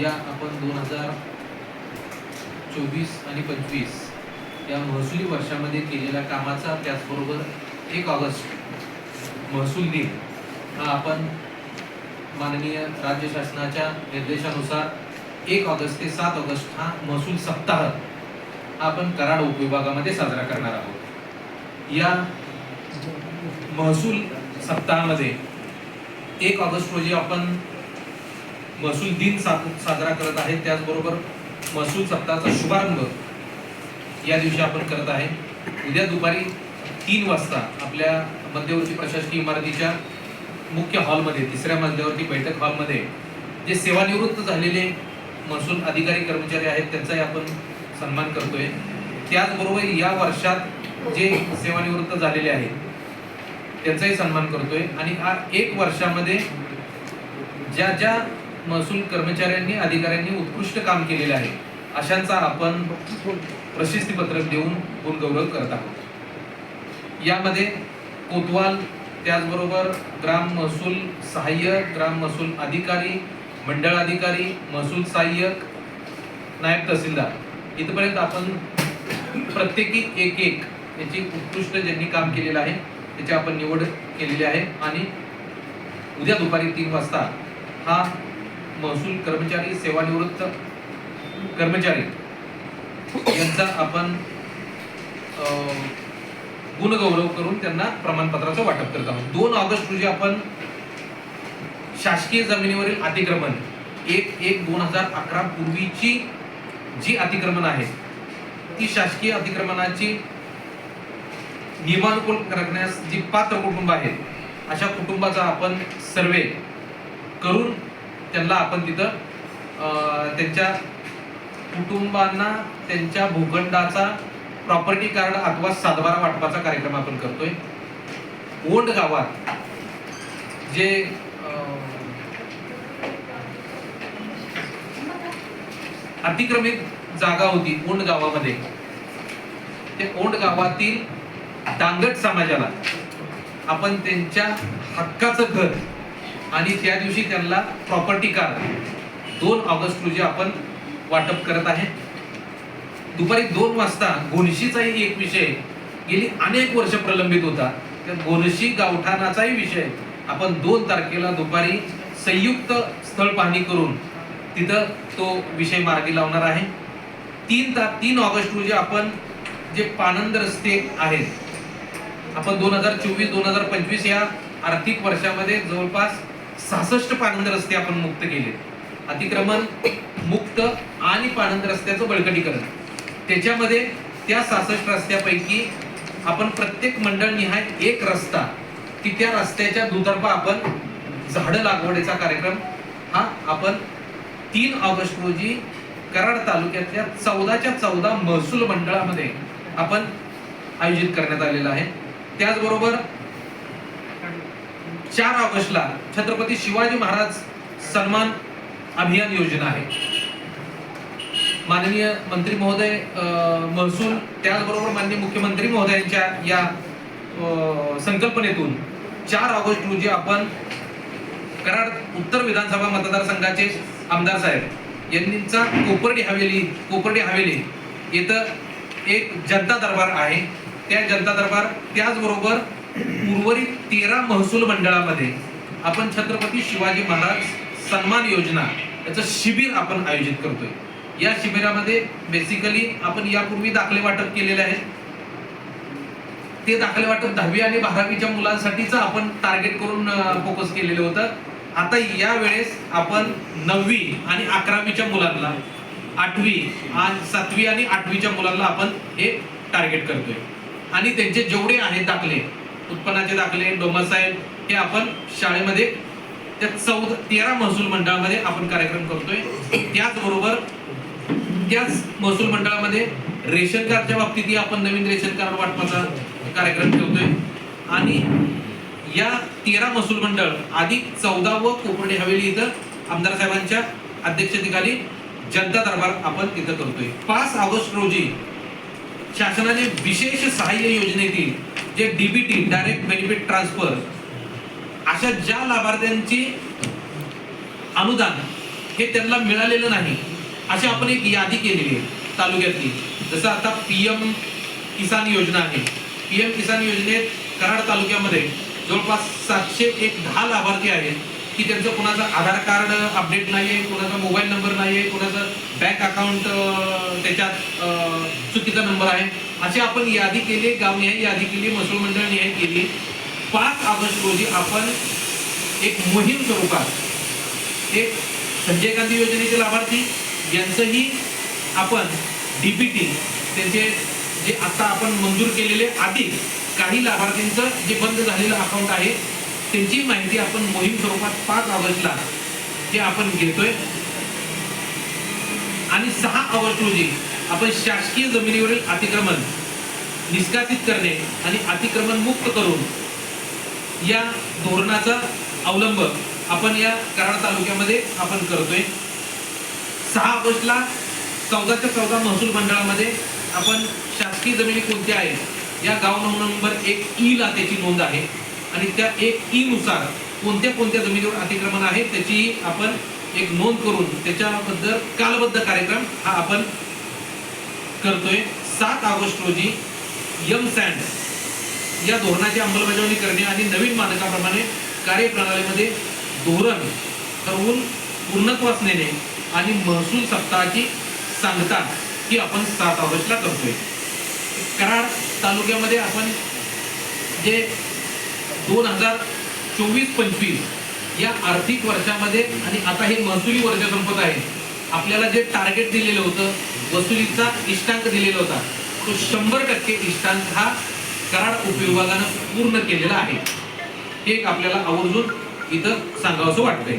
या आपण दोन हजार चोवीस आणि पंचवीस या महसुली वर्षामध्ये केलेल्या कामाचा त्याचबरोबर एक ऑगस्ट महसूल दिन हा आपण माननीय राज्य शासनाच्या निर्देशानुसार एक ऑगस्ट ते सात ऑगस्ट हा महसूल सप्ताह हा आपण कराड उपविभागामध्ये साजरा करणार आहोत. या महसूल सप्ताहामध्ये एक ऑगस्ट रोजी आपण महसूल दिन साजरा करत आहे. त्याचबरोबर महसूल सप्ताहाचा शुभारंभ या दिवशी आपण करत आहे. उद्या दुपारी तीन वाजता आपल्या मध्यवर्ती प्रशासकीय इमारतीच्या मुख्य हॉलमध्ये तिसऱ्या मजल्यावरती बैठक हॉलमध्ये जे सेवानिवृत्त झालेले महसूल अधिकारी कर्मचारी आहेत त्यांचाही आपण सन्मान करतोय. त्याचबरोबर या वर्षात जे सेवानिवृत्त झालेले आहेत त्यांचाही सन्मान करतोय. आणि हा एक वर्षामध्ये ज्या ज्या महसूल कर्मचाऱ्यांनी अधिकाऱ्यांनी उत्कृष्ट काम केलेले आहे. अशांचा आपण प्रशस्तीपत्रक देऊन गुणगौरव करत आहोत. यामध्ये कोतवाल त्याचबरोबर ग्राम महसूल सहाय्यक ग्राम महसूल अधिकारी मंडळ अधिकारी महसूल सहाय्यक नायब तहसीलदार. इथपर्यंत आपण प्रत्येकी एक एक याची उत्कृष्ट ज्यांनी काम केलेलं आहे त्याची आपण निवड केलेली आहे. आणि उद्या दुपारी तीन वाजता हा महसूल कर्मचारी सेवानिवृत्त कर्मचारी यांचा आपण अं, गुणगौरव करून त्यांना प्रमाणपत्राचं वाटप करत आहोत. दोन ऑगस्ट रोजी आपण शासकीय जमिनीवरील अतिक्रमण एक एक दोन हजार अकरा पूर्वीची जी अतिक्रमण आहे ती शासकीय अतिक्रमणाची नियमानुकूल करण्यास जी पात्र कुटुंब आहेत अशा कुटुंबाचा आपण सर्वे करून त्यांना आपण तिथं अं, त्यांच्या कुटुंबांना त्यांच्या भूखंडाचा प्रॉपर्टी कार्ड अथवा सातबारा वाटपाचा कार्यक्रम आपण करतोय. ओंड गावात जे अं, अतिक्रमित जागा होती ओंड गावामध्ये ते ओंड गावातील डांगट समाजाला आपण त्यांच्या हक्काचं घर आणि त्या दिवशी त्यांना प्रॉपर्टी कार्ड दोन ऑगस्ट रोजी आपण वाटप करत आहे. दुपारी दोन वाजता गोनशीचाही एक विषय गेली अनेक वर्ष प्रलंबित होता. त्या गोनशी गावठाणाचाही विषय आपण दोन तारखेला दुपारी संयुक्त स्थळ पाहणी करून तिथं तो विषय मार्गी लावणार आहे. तीन ता तीन ऑगस्ट रोजी आपण जे पानंद रस्ते आहेत आपण दोन हजार चोवीस दोन हजार पंचवीस या आर्थिक वर्षामध्ये जवळपास सहासष्ट पानंद रस्ते आपण मुक्त केले. अतिक्रमण मुक्त आणि पानंद रस्त्याचं बळकटीकरण. त्याच्यामध्ये त्या सहासष्ट रस्त्यापैकी आपण प्रत्येक मंडळ निहाय एक रस्ता की त्या रस्त्याच्या दुतर्फा आपण झाडं लागवडीचा कार्यक्रम हा आपण तीन ऑगस्ट रोजी कराड तालुक्यातल्या चौदाच्या चौदा महसूल मंडळामध्ये आपण आयोजित करण्यात आलेला आहे. त्याचबरोबर चार ऑगस्टला छत्रपती शिवाजी महाराज सन्मान अभियान योजना आहे. माननीय मंत्री महोदय महसूल त्याचबरोबर माननीय मुख्यमंत्री महोदयांच्या या संकल्पनेतून चार ऑगस्ट रोजी आपण कराड उत्तर विधानसभा मतदारसंघाचे आमदार साहेब यांचा कोपर्डी हवेली कोपर्डी हवेली इथं एक जनता दरबार आहे. त्या जनता दरबार त्याचबरोबर उर्वरित तेरा महसूल मंडळामध्ये आपण छत्रपती शिवाजी महाराज सन्मान योजना याचं शिबिर आपण आयोजित करतोय. या शिबिरामध्ये बेसिकली आपण यापूर्वी दाखले वाटप केलेले आहेत. ते दाखले वाटप दहावी आणि बारावीच्या मुलांसाठीच आपण टार्गेट करून फोकस केलेलं होतं. आता या वेळेस आपण नववी आणि अकरावीच्या मुलांना आठवी आणि सातवी आणि आठवीच्या मुलांना आपण हे टार्गेट करतोय. आणि त्यांचे जेवढे आहेत दाखले उत्पन्नाचे दाखले डोमसाईल हे आपण शाळेमध्ये त्या चौदा तेरा महसूल मंडळामध्ये आपण कार्यक्रम करतोय. त्याचबरोबर त्याच महसूल मंडळामध्ये रेशन कार्डच्या बाबतीतही आपण नवीन रेशन कार्ड वाटपाचा कार्यक्रम ठेवतोय. आणि या तेरा महसूल मंडळ आधी चौदा व कोपर्डे हवेली इथं आमदार साहेबांच्या अध्यक्षतेखाली जनता दरबार आपण तिथं करतोय. पाच ऑगस्ट रोजी शासनाने विशेष सहाय्य योजनेतील जे डीबीटी डायरेक्ट बेनिफिट ट्रान्सफर अशा ज्या लाभार्थ्यांची अनुदान हे त्यांना मिळालेलं नाही अशी आपण एक यादी केलेली आहे तालुक्यातली. जसं आता पी एम किसान योजना आहे. पी एम किसान योजनेत कराड तालुक्यामध्ये जवळपास सातशे एक दहा लाभार्थी आहेत. की त्यांचं कोणाचं आधार कार्ड अपडेट नाही आहे कोणाचा मोबाईल नंबर नाही आहे कोणाचं बँक अकाउंट त्याच्यात चुकीचा नंबर आहे. अशी आपण यादी केली गावनिहाय यादी केली महसूल मंडळ निहाय केली. पाच ऑगस्ट रोजी आपण एक मोहीम स्वरूपात एक संजय गांधी योजनेचे लाभार्थी यांचंही आपण डी पी टी त्यांचे जे आता आपण मंजूर केलेले आधी काही लाभार्थींचं जे बंद झालेलं अकाउंट आहे त्यांची माहिती आपण मोहीम स्वरूपात पाच ऑगस्टला ते आपण घेतोय. आणि सहा ऑगस्ट रोजी आपण शासकीय जमिनीवरील अतिक्रमण निष्कासित करणे आणि अतिक्रमण मुक्त करून या धोरणाचा अवलंब आपण या कराड तालुक्यामध्ये आपण करतोय. सहा ऑगस्टला चौदाच्या चौदा महसूल मंडळामध्ये आपण शासकीय जमिनी कोणत्या आहेत? या गाव नंबर एक ई त्याची नोंद आहे. आणि त्या एक ई नुसार कोणत्या कोणत्या जमिनीवर अतिक्रमण आहे त्याची आपण एक नोंद करून त्याच्याबद्दल कालबद्ध कार्यक्रम हा आपण करतोय. सात ऑगस्ट रोजी यम सँड या धोरणाची अंमलबजावणी करणे आणि नवीन मानकाप्रमाणे कार्यप्रणालीमध्ये धोरण ठरवून पूर्णत्वास नेणे आणि महसूल सप्ताहाची सांगता ही आपण सात ऑगस्टला करतोय. कराड तालुक्यामध्ये आपण जे दोन हजार चोवीस पंचवीस या आर्थिक वर्षामध्ये आणि आता हे महसुली वर्ष संपत आहे. आपल्याला जे टार्गेट दिलेलं होतं वसुलीचा इष्टांक दिलेला होता तो शंभर टक्के इष्टांक हा कराड उपविभागानं पूर्ण केलेला आहे. हे एक आपल्याला आवर्जून इथं सांगावंसं वाटतंय.